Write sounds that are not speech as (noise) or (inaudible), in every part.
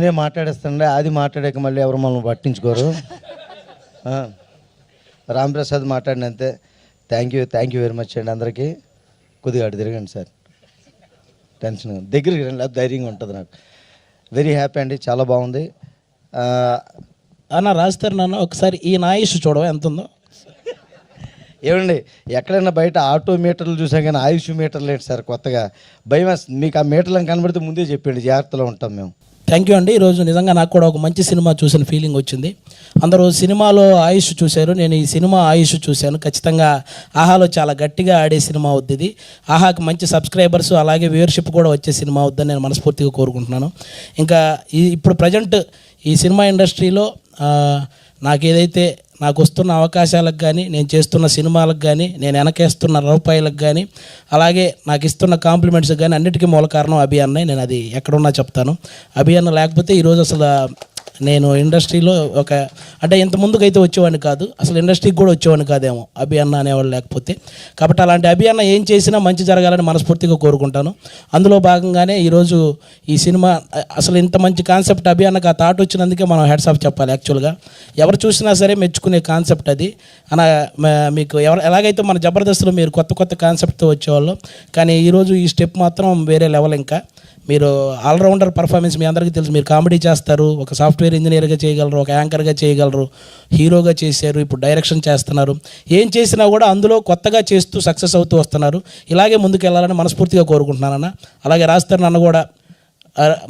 నేనే మాట్లాడేస్తానండి అది మాట్లాడాక మళ్ళీ ఎవరు మనల్ని పట్టించుకోరు. Ramprasad మాట్లాడినంతే. Thank you thank you very much అండి అందరికీ. కొద్దిగా అటు తిరగండి సార్. టెన్షన్ దగ్గరికి రండి ధైర్యంగా ఉంటుంది నాకు. వెరీ హ్యాపీ అండి చాలా బాగుంది. అన్న రాస్తారు నాన్న ఒకసారి ఈ నాయుష్ చూడవా ఎంత ఉందో ఏమండి ఎక్కడైనా బయట ఆటో మీటర్లు చూసాం కానీ ఆయుష్ మీటర్లు ఏంటి సార్ కొత్తగా? భయం మీకు ఆ మీటర్లను కనబడితే ముందే చెప్పండి జాగ్రత్తలో ఉంటాం మేము. థ్యాంక్ యూ అండి. ఈరోజు నిజంగా నాకు కూడా ఒక మంచి సినిమా చూసిన ఫీలింగ్ వచ్చింది. అందరూ సినిమాలో ఆయుష్ చూశారు. నేను ఈ సినిమా ఆయుష్ చూశాను. ఖచ్చితంగా ఆహాలో చాలా గట్టిగా ఆడే సినిమా అవుద్ది ఇది. ఆహాకి మంచి సబ్స్క్రైబర్స్ అలాగే వ్యూవర్షిప్ కూడా వచ్చే సినిమా అవుద్దని నేను మనస్ఫూర్తిగా కోరుకుంటున్నాను. ఇంకా ఈ ఇప్పుడు ప్రజెంట్ ఈ సినిమా ఇండస్ట్రీలో నాకు ఏదైతే నాకు వస్తున్న అవకాశాలకు కానీ నేను చేస్తున్న సినిమాలకు కానీ నేను వెనకేస్తున్న రూపాయలకు కానీ అలాగే నాకు ఇస్తున్న కాంప్లిమెంట్స్ కానీ అన్నిటికీ మూల కారణం అభియాన్నే నేను అది ఎక్కడున్నా చెప్తాను. అభియాన్ లేకపోతే ఈరోజు అసలు నేను ఇండస్ట్రీలో ఒక అంటే ఇంత ముందుకైతే వచ్చేవాడిని కాదు అసలు ఇండస్ట్రీకి కూడా వచ్చేవాడిని కాదేమో అభి అన్న అనేవాళ్ళు లేకపోతే. కాబట్టి అలాంటి అభి అన్న ఏం చేసినా మంచి జరగాలని మనస్ఫూర్తిగా కోరుకుంటాను. అందులో భాగంగానే ఈరోజు ఈ సినిమా అసలు ఇంత మంచి కాన్సెప్ట్ అభి అన్నకు ఆ థాట్ వచ్చినందుకే మనం హెడ్స్ ఆఫ్ చెప్పాలి యాక్చువల్గా. ఎవరు చూసినా సరే మెచ్చుకునే కాన్సెప్ట్ అది. అన మీకు ఎవరు ఎలాగైతే మన జబర్దస్త్లో మీరు కొత్త కొత్త కాన్సెప్ట్తో వచ్చేవాళ్ళు కానీ ఈరోజు ఈ స్టెప్ మాత్రం వేరే లెవెల్ ఇంకా. మీరు ఆల్రౌండర్ పర్ఫార్మెన్స్ మీ అందరికీ తెలుసు. మీరు కామెడీ చేస్తారు ఒక సాఫ్ట్వేర్ ఇంజనీర్గా చేయగలరు ఒక యాంకర్గా చేయగలరు హీరోగా చేశారు ఇప్పుడు డైరెక్షన్ చేస్తున్నారు. ఏం చేసినా కూడా అందులో కొత్తగా చేస్తూ సక్సెస్ అవుతూ వస్తున్నారు. ఇలాగే ముందుకు వెళ్ళాలని మనస్ఫూర్తిగా కోరుకుంటున్నానన్న. అలాగే రాస్తారు నన్ను కూడా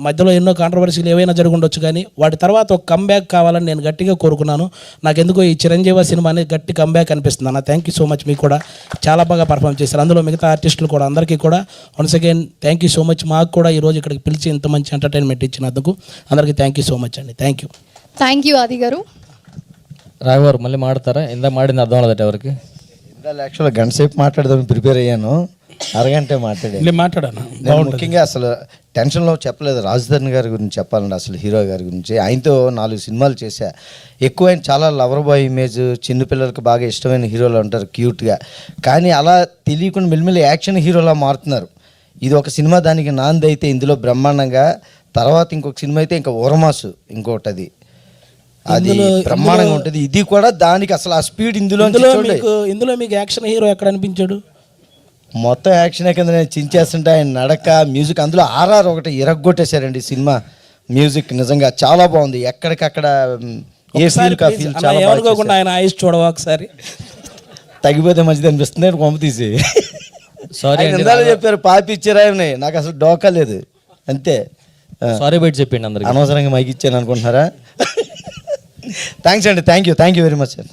మధ్యలో ఎన్నో కాంట్రవర్సీలు ఏవైనా జరుగుండొచ్చు కానీ వాటి తర్వాత ఒక కంబ్యాక్ కావాలని నేను గట్టిగా కోరుకున్నాను. నాకు ఎందుకో ఈ చిరంజీవి సినిమా అనేది గట్టి కంబ్యాక్ అనిపిస్తుంది అన్న. థ్యాంక్ యూ సో మచ్ మీకు కూడా. చాలా బాగా పర్ఫామ్ చేశారు. అందులో మిగతా ఆర్టిస్టులు కూడా అందరికీ కూడా once again thank you so much మాకు కూడా ఈరోజు ఇక్కడికి పిలిచి ఇంత మంచి ఎంటర్టైన్మెంట్ ఇచ్చినందుకు అందరికీ థ్యాంక్ యూ సో మచ్ అండి. Thank you thank you Adi గారు. రాఘవారు మళ్ళీ మాడతారా ఇందా మాడింది అర్థం అవ్వదట ఎవరికి? ఇందాక యాక్చువల్గా గంట సేపు మాట్లాడదామని ప్రిపేర్ అయ్యాను. అరగంటే మాట్లాడాను నేను మాట్లాడాను? నేను ముఖ్యంగా అసలు టెన్షన్లో చెప్పలేదు. రాజధాని గారి గురించి చెప్పాలండి అసలు హీరో గారి గురించి. ఆయనతో నాలుగు సినిమాలు చేశా. ఎక్కువ ఆయన చాలా లవర్ బాయ్ ఇమేజ్ చిన్నపిల్లలకి బాగా ఇష్టమైన హీరోలు ఉంటారు క్యూట్గా. కానీ అలా తెలియకుండా మెల్లిమెల్లి యాక్షన్ హీరోలా మారుతున్నారు. ఇది ఒక సినిమా దానికి నాంది అయితే ఇందులో బ్రహ్మాండంగా. తర్వాత ఇంకొక సినిమా అయితే ఇంకా ఓరమాసు ఇంకొకటి అది అది బ్రహ్మాండంగా ఉంటుంది. ఇది కూడా దానికి అసలు ఆ స్పీడ్ ఇందులో ఇందులో మీకు యాక్షన్ హీరో ఎక్కడ అనిపించాడు? మొత్తం యాక్షన్ కింద నేను చించేస్తుంటే ఆయన నడక మ్యూజిక్ అందులో ఆర్ఆర్ ఒకటి ఇరగ్గొట్టేశారండి సినిమా. మ్యూజిక్ నిజంగా చాలా బాగుంది. ఎక్కడికక్కడ ఏ ఫీల్ కా ఫీల్ చాలా ఆయన చూడవా ఒకసారి. తగ్గిపోతే మంచిది అనిపిస్తుంది నేను కొమ్మ తీసి. సారీ ఆయన ఇందాక చెప్పారు పాపి ఇచ్చారా ఏమని? నాకు అసలు డోకా లేదు. అంతే. సారీ బయట చెప్పిండి అందరికి. అనవసరంగా మైకి ఇచ్చాను అనుకుంటున్నారా? (laughs) థ్యాంక్స్ అండి thank you thank you very much అండి